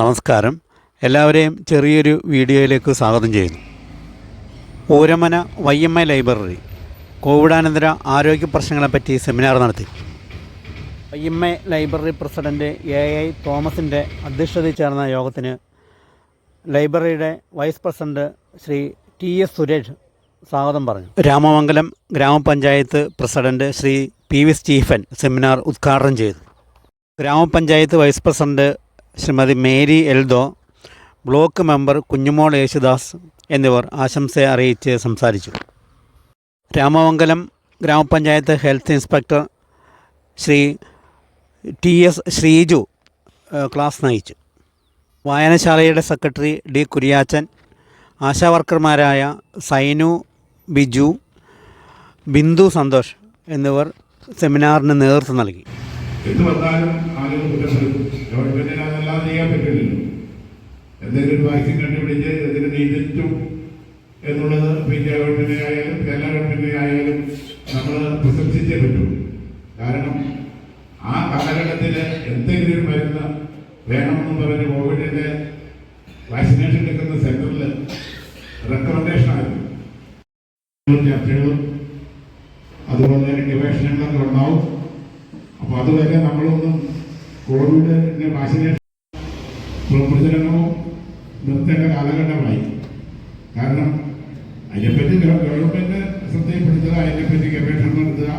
നമസ്കാരം. എല്ലാവരെയും ചെറിയൊരു വീഡിയോയിലേക്ക് സ്വാഗതം ചെയ്യുന്നു. Ooramana Y M I library കോവിഡാനന്തര ആരോഗ്യ പ്രശ്നങ്ങളെപ്പറ്റി സെമിനാർ നടത്തി. Y M I library president A I തോമസിന്റെ അധ്യക്ഷതയിൽ ചേർന്ന യോഗത്തിന് ലൈബ്രറിയുടെ vice president Shri T S Suresh സ്വാഗതം പറഞ്ഞു. രാമമംഗലം ഗ്രാമപഞ്ചായത്ത് president Shri P V Stephen seminar ഉദ്ഘാടനം ചെയ്തു. ഗ്രാമപഞ്ചായത്ത് vice president Shrimati Mary Eldho block member Kunjumol Yesudas എന്നിവർ ആശംസ അറിയിച്ച് സംസാരിച്ചു. രാമമംഗലം ഗ്രാമപഞ്ചായത്ത് health inspector Shri T S Sreeju class നയിച്ചു. വായനശാലയുടെ സെക്രട്ടറി ഡി കുര്യാച്ചൻ ആശാവർക്കർമാരായ സൈനു ബിജു ബിന്ദു സന്തോഷ് എന്നിവർ സെമിനാറിന് നേതൃത്വം നൽകി. എന്ത് വന്നാലും ആളുകൾ കുറ്റപ്പെടുത്തും ഗവൺമെന്റിന് അതെല്ലാം ചെയ്യാൻ പറ്റില്ലല്ലോ. എന്തെങ്കിലും വാക്സിൻ കണ്ടുപിടിച്ച് എന്തിനു നീതിച്ചു എന്നുള്ളത് പിന്നെ ഗവൺമെന്റിനെ ആയാലും കേരള ഗവൺമെന്റിനെ ആയാലും നമ്മൾ പ്രശംസിച്ചേ പറ്റൂ. കാരണം ആ കാലഘട്ടത്തിൽ എന്തെങ്കിലും മരുന്ന് വേണമെന്ന് പറഞ്ഞ് കോവിഡിന്റെ വാക്സിനേഷൻ എടുക്കുന്ന സെന്ററിൽ റെക്കമെൻഡേഷൻ ആയിരുന്നു. ചർച്ചകളും അതുപോലെ തന്നെ ഗവേഷണങ്ങളൊക്കെ ഉണ്ടാവും. അപ്പൊ അതുവരെ നമ്മളൊന്നും കോവിഡ് വാക്സിനേഷൻ പ്രചരണവും നിർത്തേണ്ട കാലഘട്ടമായി. കാരണം അതിനെപ്പറ്റി ഗവ- ഗവൺമെന്റ് ശ്രദ്ധയിൽപ്പെടുത്തുക അതിനെപ്പറ്റി ഗവേഷണം നടത്തുക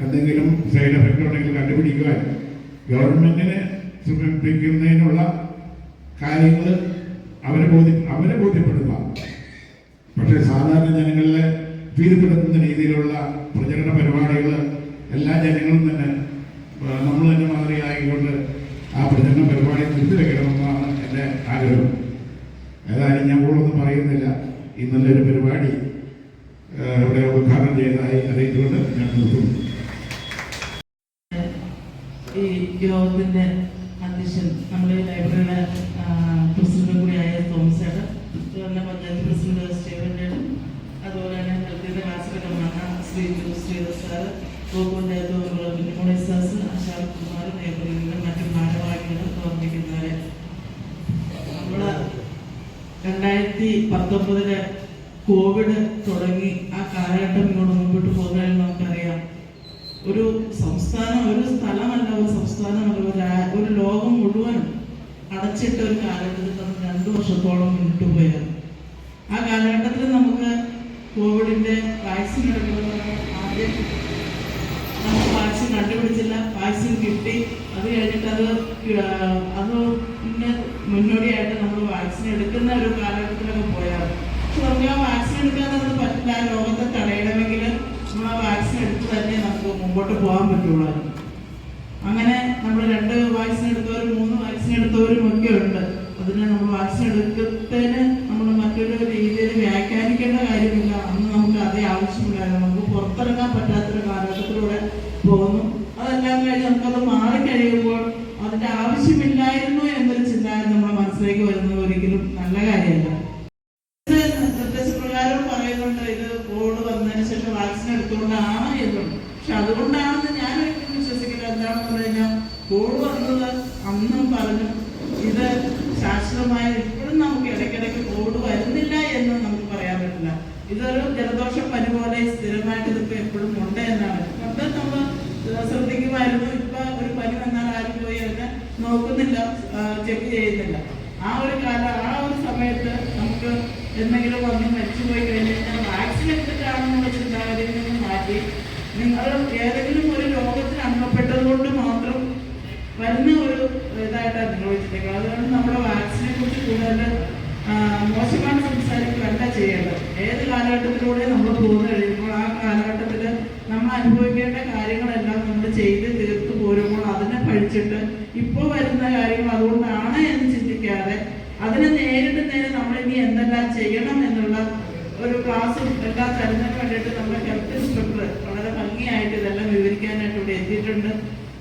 എന്തെങ്കിലും സൈഡ് എഫക്റ്റ് ഉണ്ടെങ്കിൽ കണ്ടുപിടിക്കുവാൻ ഗവൺമെന്റിനെ സമർപ്പിക്കുന്നതിനുള്ള കാര്യങ്ങൾ അവരെ ബോധ്യ അവരെ ബോധ്യപ്പെടുത്തുക. പക്ഷേ സാധാരണ ജനങ്ങളെ ഭീതിപ്പെടുത്തുന്ന രീതിയിലുള്ള പ്രചരണ പരിപാടികൾ എല്ലാ ജനങ്ങളും തന്നെ നമ്മൾ തന്നെ മാതൃകയായിക്കൊണ്ട് ആ പ്രചരണ പരിപാടി നിർത്തിവെക്കണമെന്നാണ് എന്റെ ആഗ്രഹം. ഏതായാലും ഞാൻ കൂടുതലൊന്നും പറയുന്നില്ല. ഇന്നലെ ഒരു പരിപാടി ഇവിടെ ഉദ്ഘാടനം ചെയ്തതായി അറിയിച്ചുകൊണ്ട് ഞാൻ നിർത്തുന്നു. യോഗത്തിന്റെ അധ്യക്ഷൻ നമ്മുടെ ലൈബ്രറിയുടെ പ്രസിഡന്റ് കൂടിയായ തോമസ് ചേട്ടൻ പഞ്ചായത്ത് പ്രസിഡന്റ് അതുപോലെ തന്നെ ഹെൽത്തിന്റെ class Shri Sridhar sir block panchayat member Kunjumoli സാസ് ആശാ കുമാർ ലൈബ്രറിയിലെ മറ്റു ഭാരവാഹികൾ പ്രവർത്തിക്കുന്നവരെ. നമ്മൾ രണ്ടായിരത്തി പത്തൊമ്പതിൽ കോവിഡ് തുടങ്ങി ആ കാലഘട്ടം ഇങ്ങോട്ട് മുമ്പോട്ട് പോകുന്നതിൽ നമുക്കറിയാം. ഒരു സംസ്ഥാനം ഒരു സ്ഥലമല്ല ഒരു സംസ്ഥാനമല്ല ഒരു ഒരു ലോകം മുഴുവൻ അടച്ചിട്ട ഒരു കാലഘട്ടത്തിൽ നമ്മൾ രണ്ടു വർഷത്തോളം മുന്നോട്ട് പോയത് ആ കാലഘട്ടത്തിൽ നമുക്ക് കോവിഡിന്റെ വാക്സിൻ എടുക്കുന്നത് ആദ്യം കണ്ടുപിടിച്ചില്ല വാക്സിൻ കിട്ടി. അത് കഴിഞ്ഞിട്ട് അത് അത് പിന്നെ മുന്നോടിയായിട്ട് നമ്മൾ വാക്സിൻ എടുക്കുന്ന ഒരു കാലഘട്ടത്തിലൊക്കെ പക്ഷെ നമുക്ക് ആ വാക്സിൻ എടുക്കാതെ അത് പറ്റില്ല. ആ രോഗത്തെ തടയണമെങ്കിൽ നമ്മൾ ആ വാക്സിൻ എടുത്ത് തന്നെ നമുക്ക് മുമ്പോട്ട് പോകാൻ പറ്റുള്ളൂ. അങ്ങനെ നമ്മൾ രണ്ട് വാക്സിൻ എടുത്തവരും മൂന്ന് വാക്സിൻ എടുത്തവരും ഒക്കെ ഉണ്ട് അതിന് നമ്മൾ വാക്സിൻ എടുക്കുന്നതിന് നമ്മൾ മറ്റൊരു രീതിയിൽ വ്യാഖ്യാനിക്കേണ്ട കാര്യമില്ല അന്ന് നമുക്ക് അതേ ആവശ്യമില്ലായിരുന്നു നമുക്ക് പുറത്തിറങ്ങാൻ പറ്റാത്തൊരു കാലഘട്ടത്തിലൂടെ പോകുന്നു അതെല്ലാം കഴിഞ്ഞ് നമുക്കത് മാറിക്കഴിയുമ്പോൾ അതിന്റെ ആവശ്യമില്ലായിരുന്നു എന്നൊരു ചിന്താഗതി നമ്മുടെ മനസ്സിലേക്ക് വരുന്നത് ഒരിക്കലും നല്ല കാര്യമല്ല ഇത് നിർദ്ദേശപ്രകാരം പറയുന്നുണ്ട് ഇത് കോവിഡ് വന്നതിന് ശേഷം വാക്സിൻ എടുത്തുകൊണ്ടാണ് എന്നുണ്ട് പക്ഷെ അതുകൊണ്ടാണെന്ന് ഞാൻ ഒരിക്കലും വിശ്വസിക്കില്ല. എന്താണെന്ന് പറഞ്ഞു കഴിഞ്ഞാൽ കോവിഡ് വന്നത് അന്നും പറഞ്ഞു ഇത് ശാശ്വതമായ ഇപ്പോഴും നമുക്ക് ഇടയ്ക്കിടയ്ക്ക് കോവിഡ് വരുന്നില്ല എന്ന് നമുക്ക് പറയാൻ പറ്റില്ല. ഇതൊരു ജലദോഷം പനി പോലെ സ്ഥിരമായിട്ട് ഇതിപ്പോ എപ്പോഴും ഉണ്ട് എന്നാണ്. പണ്ട് നമ്മൾ ശ്രദ്ധിക്കുമായിരുന്നു. ഇപ്പൊ ഒരു പനി വന്നാൽ ആരും പോയി അതിനെ നോക്കുന്നില്ല ചെക്ക് ചെയ്യുന്നില്ല. ആ ഒരു കാല ആ ഒരു സമയത്ത് നമുക്ക് എന്തെങ്കിലും വന്ന് മരിച്ചുപോയി പോയി കഴിഞ്ഞാൽ വാക്സിൻ എടുത്തിട്ടാണെന്നുള്ള ചിന്താഗതിയിൽ നിന്ന് മാറ്റി നിങ്ങൾ ഏതെങ്കിലും ഒരു രോഗത്തിന് അംഗപ്പെട്ടത് കൊണ്ട് മാത്രം വരുന്ന ഒരു ഇതായിട്ടാണ് നിങ്ങൾ വെച്ചിരിക്കുന്നത്. അതുകൊണ്ട് നമ്മുടെ വാക്സിനെ കുറിച്ച് കൂടുതൽ മോശമാണ് സംസാരിക്കുകയല്ല ചെയ്യേണ്ടത്. ഏത് കാലഘട്ടത്തിലൂടെ നമ്മൾ പോകുന്നു കഴിയുമ്പോൾ ആ കാലഘട്ടത്തിൽ നമ്മൾ അനുഭവിക്കേണ്ട കാര്യങ്ങളെല്ലാം നമ്മൾ ചെയ്ത് തീർത്ത് പോരുമ്പോൾ അതിനെ പഠിച്ചിട്ട് ഇപ്പോൾ വരുന്ന കാര്യങ്ങൾ അതുകൊണ്ടാണ് എന്ന് അതിനെ നേരിട്ട് നേരെ നമ്മൾ ഇനി എന്തെല്ലാം ചെയ്യണം എന്നുള്ള ഒരു ക്ലാസ് എല്ലാം തരുന്നതിന് വേണ്ടിയിട്ട് നമ്മുടെ ഹെൽത്ത് ഇൻസ്പെക്ടർ വളരെ ഭംഗിയായിട്ട് ഇതെല്ലാം വിവരിക്കാനായിട്ട് ഇവിടെ എത്തിയിട്ടുണ്ട്.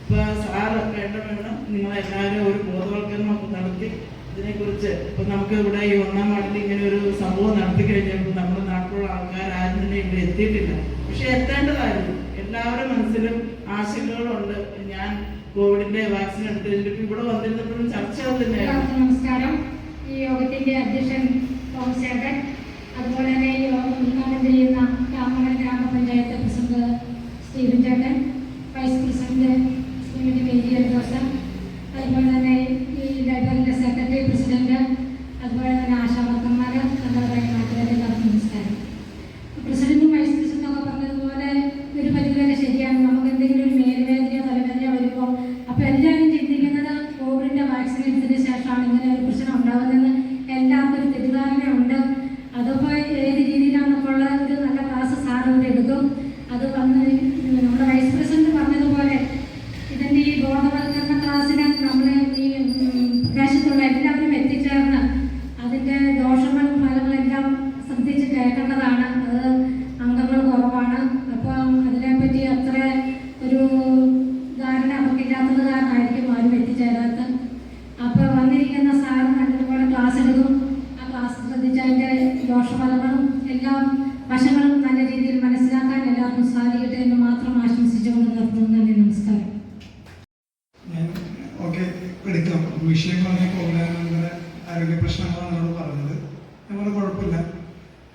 ഇപ്പൊ സാറ് വേണ്ട വേണം. നിങ്ങളെല്ലാവരും ഒരു ബോധവൽക്കരണം നടത്തി. ഇതിനെക്കുറിച്ച് ഇപ്പൊ നമുക്ക് ഇവിടെ ഈ ഒന്നാം വാർഡിൽ ഇങ്ങനെ ഒരു സംഭവം നടത്തി കഴിഞ്ഞപ്പോൾ നമ്മുടെ നാട്ടിലുള്ള ആൾക്കാർ ആരും തന്നെ ഇവിടെ എത്തിയിട്ടില്ല. പക്ഷെ എത്തേണ്ടതായിരുന്നു. എല്ലാവരുടെ മനസ്സിലും ആശങ്കകളുണ്ട്. ഞാൻ കോവിഡിന്റെ വാക്സിൻ എടുത്തിട്ട് ഇവിടെ വന്നിരുന്നപ്പോഴും ചർച്ച അത് തന്നെയായിരുന്നു യോഗത്തിന്റെ അധ്യക്ഷൻ തോമസ് ചേട്ടൻ അതുപോലെ തന്നെ ഈ യോഗം ഉദ്ഘാടനം ചെയ്യുന്ന രാമമംഗലം ഗ്രാമപഞ്ചായത്ത് പ്രസിഡന്റ് സ്റ്റീഫൻ ചേട്ടൻ വൈസ് പ്രസിഡന്റ് ശ്രീമതി മേരി ജോസഫ് അതുപോലെ തന്നെ ഈ ലൈബ്രറിയുടെ സെക്രട്ടറി പ്രസിഡന്റ് അതുപോലെ തന്നെ ആശാവർക്കന്മാർ അതുപോലെ നാട്ടുകാരെ എല്ലാവർക്കും നമസ്കാരം പ്രസിഡന്റും വൈസ് പ്രസിഡന്റും ഒക്കെ പറഞ്ഞതുപോലെ ഒരു പരിധിവരെ ശരിയാണ് നമുക്ക് എന്തെങ്കിലും ഒരു മേലുവേദനയോ തലവേദനയോ വരുമ്പോൾ അപ്പോൾ എല്ലാവരും ചിന്തിക്കുന്നത് കോവിഡിന്റെ വാക്സിൻ എടുത്തതിന് ശേഷമാണ് ഇങ്ങനെ ഒരു പ്രശ്നം ഉണ്ടാകുന്നതെന്ന് എല്ലാവർക്കും ഒരു തെറ്റിദ്ധാരണയുണ്ട് അതിപ്പോൾ ഏത് രീതിയിലാണെന്നൊക്കെ ഉള്ള ഒരു നല്ല ക്ലാസ് സാർ ഇവിടെ എടുക്കും അത് വന്ന് നമ്മുടെ വൈസ് പ്രസിഡന്റ് പറഞ്ഞതുപോലെ ഇതിന്റെ ഈ ബോധവൽക്കരണ ക്ലാസ്സിന് നമ്മൾ ഈ ഉം, പ്രദേശത്തുള്ള എല്ലാവരും എത്തിച്ചേർന്ന് അതിന്റെ ദോഷങ്ങളും ഫലങ്ങളെല്ലാം ശ്രദ്ധിച്ച് കേൾക്കേണ്ടതാണ് അത് അംഗങ്ങൾ കുറവാണ് അപ്പം അതിനെപ്പറ്റി അത്ര ഒരു ധാരണ അവർക്കില്ലാത്തത് കാരണമായിരിക്കും ആരും എത്തിച്ചേരാത്ത അപ്പോൾ വന്നിരിക്കുന്ന സാറ് നല്ലതുപോലെ ക്ലാസ് എടുക്കും ആ ക്ലാസ് ശ്രദ്ധിച്ച് അതിന്റെ ദോഷഫലങ്ങളും എല്ലാം വശങ്ങളും നല്ല രീതിയിൽ മനസ്സിലാക്കാൻ എല്ലാവർക്കും സാധിക്കട്ടെ എന്ന് മാത്രം ആശംസിച്ചുകൊണ്ട് നിർത്തുന്നു നന്ദി നമസ്കാരം ഞാൻ ഓക്കെ എടുക്കാം വിഷയം പറഞ്ഞ കോവിഡാനന്തര ആരോഗ്യ പ്രശ്നങ്ങളാണ് നമ്മൾ പറഞ്ഞത് ഞാൻ പറഞ്ഞ കുഴപ്പമില്ല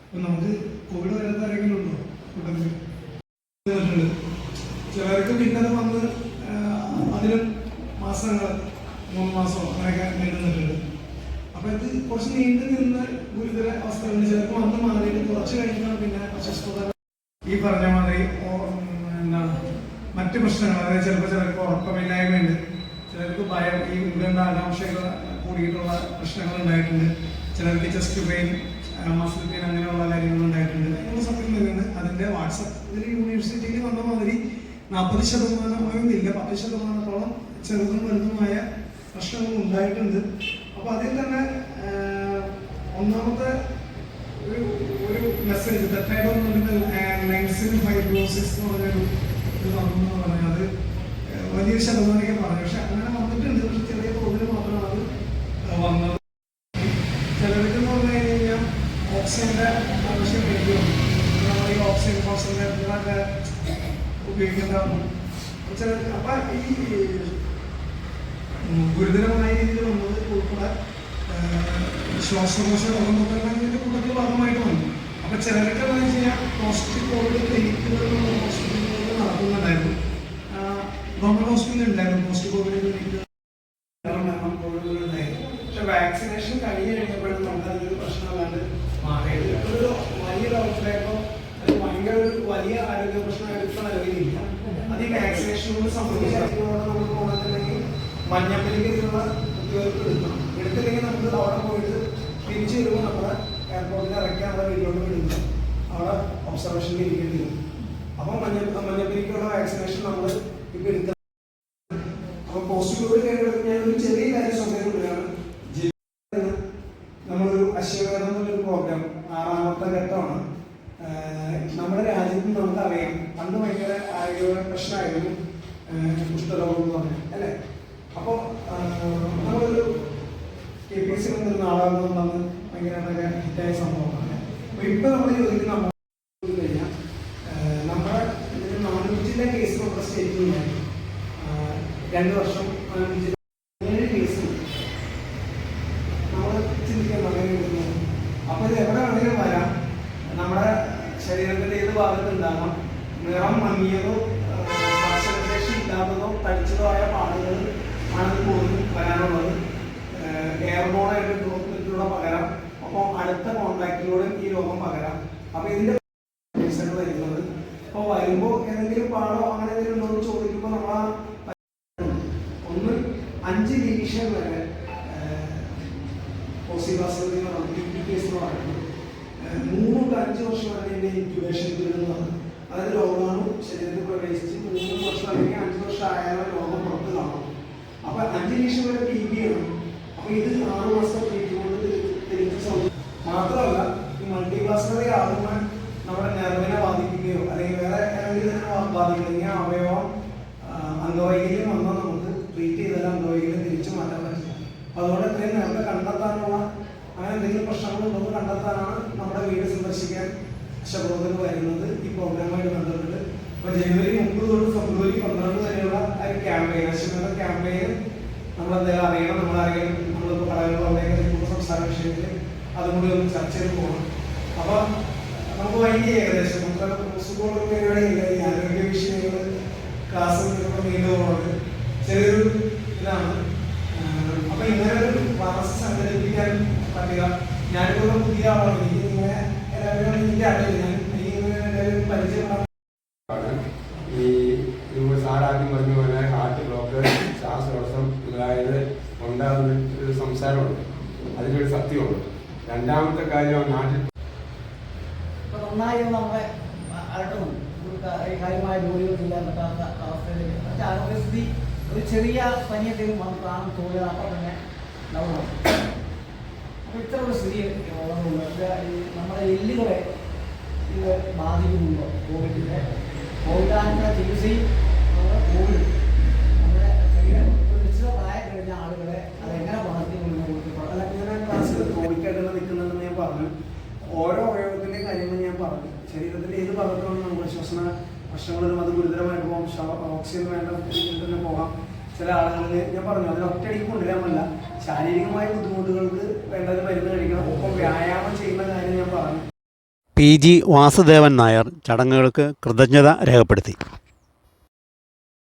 അപ്പം നമുക്ക് കോവിഡ് വരാത്ത ആരെങ്കിലും ഉണ്ടോ കൂട്ടത്തിൽ വന്നിട്ടുണ്ട്. ചിലർക്ക് പിന്നെ വന്ന് അതിലും മാസങ്ങൾ മൂന്ന് മാസം അങ്ങനെയൊക്കെ നീണ്ടുന്നുണ്ട് അപ്പൊ ഇത് കുറച്ച് നീണ്ടു നിന്ന് ഗുരുതര അവസ്ഥകളിൽ ചിലപ്പോൾ വന്ന് മാറിയിട്ട് കുറച്ച് കഴിഞ്ഞാൽ പിന്നെ അസ്വസ്ഥത ഈ പറഞ്ഞ മാതിരി എന്താണ് മറ്റ് പ്രശ്നങ്ങൾ അതായത് ചിലപ്പോൾ ചിലർക്ക് ഉറക്കമില്ലായ്മയുണ്ട് ചിലർക്ക് ഭയം ഈ ഉത്കണ്ഠ ആകാംക്ഷകൾ കൂടിയിട്ടുള്ള പ്രശ്നങ്ങൾ ഉണ്ടായിട്ടുണ്ട് ചിലർക്ക് ചെസ്റ്റ് പെയിൻ മസിൽ പെയിൻ അങ്ങനെയുള്ള കാര്യങ്ങൾ ഉണ്ടായിട്ടുണ്ട് അതിനുള്ള സത്യം തന്നെയാണ് അതിന്റെ വാട്സപ്പ് ഇതിൽ യൂണിവേഴ്സിറ്റിയിൽ വന്ന മാതിരി നാൽപ്പത് ശതമാനം ഇല്ല പത്ത് ശതമാനത്തോളം ചെറുതും വലുതുമായ പ്രശ്നങ്ങൾ ഉണ്ടായിട്ടുണ്ട്. അപ്പോൾ അതിൽ തന്നെ ഒന്നാമത്തെ ഒരു ഒരു മെസ്സേജ് തെറ്റായിട്ട് വന്നിട്ട് ലെൻസിന് ഫൈബ്രോസിസ് എന്ന് പറഞ്ഞൊരു ഇത് വന്നു പറഞ്ഞാൽ അത് വലിയൊരു ശതമാനമൊക്കെ പറഞ്ഞു. പക്ഷെ അങ്ങനെ വന്നിട്ടുണ്ട് പക്ഷെ ചെറിയ തോതിൽ മാത്രമാണ് അത് ഏഹ് വന്നത് ചിലർക്ക് എന്ന് പറഞ്ഞു കഴിഞ്ഞാൽ ഓക്സിജന്റെ ആവശ്യം വരും നമ്മൾ ഈ ഓക്സിജൻ കോൺസെൻട്രേറ്ററൊക്കെ ഉപയോഗിക്കേണ്ടതാണ് ചിലർക്ക് അപ്പം ഈ ഉം, ഗുരുതരമായ രീതിയിൽ വന്നത് ഉൾപ്പെടെ ആഹ്, ശ്വാസകോശ രോഗം തൊട്ടെല്ലാം ഇതിന്റെ കൂട്ടത്തിൽ ഭാഗമായിട്ട് വന്നു. അപ്പൊ ചിലർക്ക് എന്താ വെച്ച് കഴിഞ്ഞാൽ പോസ്റ്റ് കോവിഡ് ക്ലിനിക്കുകളിലുള്ള ഹോസ്പിറ്റലുകളിൽ നടക്കുന്നുണ്ടായിരുന്നു ഗവൺമെന്റ് ഹോസ്പിറ്റലിൽ ഉണ്ടായിരുന്നു പോസ്റ്റ് കോവിഡ് ക്ലിനിക്കുകൾ പക്ഷെ വാക്സിനേഷൻ കഴിഞ്ഞ് കഴിഞ്ഞപ്പോഴും നമുക്ക് അതൊരു പ്രശ്നമല്ലാണ്ട് മാറിയത് ഒരു വലിയൊരു അല്ലെങ്കിൽ ഭയങ്കര ഒരു വലിയ ആരോഗ്യ പ്രശ്നമായിട്ട് എടുത്ത നിലവിലില്ല. അത് ഈ വാക്സിനേഷൻ കൊണ്ട് സംബന്ധിച്ചിടത്തോളം നമ്മൾ പോകുന്നുണ്ടെങ്കിൽ മഞ്ഞപ്പിലേക്കുള്ള കുത്തിവയ്പ്പ് എടുക്കണം. എടുത്തില്ലെങ്കിൽ നമുക്ക് അവിടെ പോയിട്ട് തിരിച്ചു വരുമ്പോൾ നമ്മുടെ എയർപോർട്ടിൽ ഇറക്കി നമ്മുടെ വീട്ടിലോട്ട് വിടുന്നു അവിടെ ഒബ്സർവേഷനിൽ ഇരിക്കേണ്ടി വരും. അപ്പോൾ മഞ്ഞ മഞ്ഞപ്പിരിക്കുള്ള വാക്സിനേഷൻ നമ്മൾ ഇപ്പം എടുക്കുക അപ്പൊ പോസ്റ്റ് കോവിഡ് കാര്യങ്ങൾ ഞാൻ ഒരു ചെറിയ കാര്യം കൊണ്ടുവരാണ് നമ്മളൊരു അശ്വമേധം എന്നുള്ളൊരു പ്രോഗ്രാം ആറാമത്തെ ഘട്ടമാണ്. നമ്മുടെ രാജ്യത്ത് നമുക്കറിയാം. അന്ന് ഭയങ്കര ആരോഗ്യ പ്രശ്നമായിരുന്നു. കുഷ്ഠരോഗം എന്ന് പറഞ്ഞാൽ. അല്ലേ? അപ്പോൾ നമ്മളൊരു കെ പി സി എന്നൊരു നാടകം വന്ന് ഭയങ്കര ഹിറ്റായ സംഭവമാണ് അപ്പോൾ ഇപ്പോൾ നമ്മൾ ചോദിക്കുന്ന എന്ന് കഴിഞ്ഞാൽ നമ്മുടെ ഇതിന് കേസ് നമ്മുടെ സ്റ്റേറ്റിൽ ഉണ്ടായിരുന്നു രണ്ട് വർഷം നാനൂറ്റി ഏഴ് കേസ് നമ്മൾ ചിന്തിക്കാൻ അങ്ങനെ കിട്ടുന്നത് അപ്പോൾ ഇത് എവിടെ വേണമെങ്കിലും വരാം നമ്മുടെ ശരീരത്തിന്റെ ഏത് ഭാഗത്തുണ്ടാകാം നിറം മങ്ങിയതോ സ്പർശനശേഷി ഇല്ലാത്തതോ തടിച്ചതോ ആയ പാടുകൾ ആണ് കൂടുതൽ വരാനുള്ളത് എയർബോണായിട്ട് ഡ്രോപ്പിലൂടെ പകരാം അപ്പോൾ അടുത്ത കോൺടാക്ടിലൂടെ ഈ രോഗം പകരാം. അപ്പൊ ഇതിന്റെ കേസുകൾ വരുന്നത്. അപ്പോൾ വരുമ്പോ ഏതെങ്കിലും പാടോ അങ്ങനെ എന്തെങ്കിലും ഉണ്ടോ എന്ന് നമ്മൾ ഒന്ന് അഞ്ച് ഡിവിഷൻ വരെ മൂന്ന് അഞ്ച് വർഷം വരെ എന്റെ ഇൻക്യുബേഷൻ പീരീഡ് അതായത് രോഗാണു ശരീരത്തിൽ പ്രവേശിച്ച് മൂന്ന് വർഷം അല്ലെങ്കിൽ അഞ്ച് വർഷം ആയാലും രോഗം പുറത്ത് കാണും. അപ്പൊ അഞ്ച് ലക്ഷം വരെ ടി ബി ആണ്. അപ്പൊ ഇത് ആറ് മാസം ട്രീറ്റ്മെന്റ് തിരിച്ച് സൗ- മാത്രമല്ല ഈ ആകുമ്പോൾ നമ്മുടെ നെർവിനെ ബാധിക്കുകയോ അല്ലെങ്കിൽ വേറെ ഏതെങ്കിലും അവയവം അംഗവൈകല്യം നമുക്ക് ട്രീറ്റ് ചെയ്താൽ അംഗവൈകല്യം തിരിച്ചു മാറ്റാൻ പറ്റില്ല. അതുകൊണ്ട് ഇത്രയും നേരത്തെ കണ്ടെത്താനുള്ള അങ്ങനെ എന്തെങ്കിലും പ്രശ്നങ്ങളുണ്ടോ എന്ന് കണ്ടെത്താനാണ് നമ്മുടെ വീട് സന്ദർശിക്കാൻ ശബോധന വരുന്നത്. ഈ പ്രോഗ്രാമായിട്ട് ബന്ധപ്പെട്ട് അപ്പൊ ജനുവരി മുപ്പത് തൊട്ട് ഫെബ്രുവരി പന്ത്രണ്ട് വരെയുള്ള ആ ഒരു ക്യാമ്പയിൻ ക്യാമ്പയിൻ നമ്മളെന്തായാലും അറിയണം നമ്മളറിയണം നമ്മളിപ്പോൾ കടകളിലോ അല്ലെങ്കിൽ സംസ്ഥാന വിഷയത്തിൽ അതും കൂടി ഒന്ന് ചർച്ച ചെയ്ത് പോകണം. അപ്പോൾ വൈകി ഏകദേശം നമുക്ക് സ്കൂൾ പരിപാടിയില്ല ഈ ആരോഗ്യ വിഷയങ്ങൾ ക്ലാസ് നീണ്ടുപോകുന്നത് ചെറിയൊരു ഇതാണ്. അപ്പൊ ഇങ്ങനെ ഒരു ക്ലാസ് സംഘടിപ്പിക്കാൻ പറ്റുക. ഞാനിപ്പോ പുതിയ ആളാണ്. എനിക്ക് ഇങ്ങനെ എല്ലാവരും എനിക്ക് അറിയില്ല. ഞാൻ ഈ നിങ്ങൾ സാറാദ്യം പറഞ്ഞ പോലെ ഹാർട്ട് ബ്ലോക്ക് ശ്വാസകോശം മുതലായത് ഉണ്ടാകുന്ന ഒരു സംസാരമുണ്ട്. അതിനൊരു സത്യമുണ്ട്. രണ്ടാമത്തെ കാര്യം നാട്ടിൽ ഇപ്പൊ നന്നായി നമ്മളെ അലട്ടുന്നു. കാര്യമായ ചെയ്യാൻ പറ്റാത്ത അവസ്ഥയിലേക്ക് പക്ഷെ ആരോഗ്യസ്ഥിതി ഒരു ചെറിയ പനിയെങ്കിലും വന്ന് കാണാൻ തോന്നുക അപ്പം തന്നെ നമ്മൾ അപ്പോൾ ഇത്ര ഒരു സ്ഥിതി ഉള്ളതുകൊണ്ട് നമ്മുടെ എല്ലുകളെ ഇത് ബാധിക്കുന്നുണ്ടോ? കോവിഡിന്റെ കോവിഡാനുള്ള ചികിത്സയും കോവിഡ് നമ്മുടെ ശരീരം ഒരു നിശ്ചിത പ്രായം കഴിഞ്ഞ ആളുകളെ അതെങ്ങനെ ബാധിക്കുമെന്ന് അല്ല കൊടുത്തിട്ടുണ്ട് ഞാൻ ആ ക്ലാസ്സിൽ കോവിഡായിട്ട് നിൽക്കുന്നുണ്ടെന്ന് ഞാൻ പറഞ്ഞു ഓരോ അവയവത്തിന്റെ കാര്യങ്ങൾ ഞാൻ ശരീരത്തിന്റെ ഏത് ഭാഗത്തോളം നമുക്ക് ശ്വസന പ്രശ്നങ്ങളും അത് ഗുരുതരമായിട്ട് പോകാം ഓക്സിജൻ വേണ്ട തന്നെ പോകാം. ചില ആളുകളിൽ ഞാൻ പറഞ്ഞു അതിന് ഒറ്റയടിക്ക് കൊണ്ടുവരാമല്ല ശാരീരികമായ ബുദ്ധിമുട്ടുകൾക്ക് വേണ്ടത് മരുന്ന് കഴിക്കണം. ഒപ്പം വ്യായാമം ചെയ്യുന്ന കാര്യം ഞാൻ പറഞ്ഞു. പി ജി വാസുദേവൻ നായർ ചടങ്ങുകൾക്ക് കൃതജ്ഞത രേഖപ്പെടുത്തി.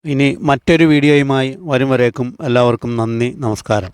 ഇനി മറ്റൊരു വീഡിയോയുമായി വരും വരേക്കും എല്ലാവർക്കും നന്ദി നമസ്കാരം.